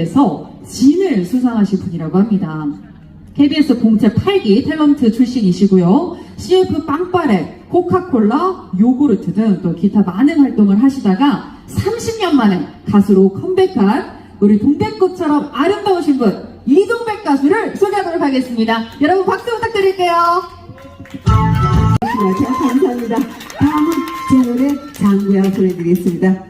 에서 진을 수상하신 분이라고 합니다. KBS 공채 8기 탤런트 출신이시고요. CF 빵빠레, 코카콜라, 요구르트 등 또 기타 많은 활동을 하시다가 30년 만에 가수로 컴백한 우리 동백꽃처럼 아름다우신 분 이동백 가수를 소개하도록 하겠습니다. 여러분 박수 부탁드릴게요. 네, 감사합니다. 다음은 제 노래 장구야 보내드리겠습니다.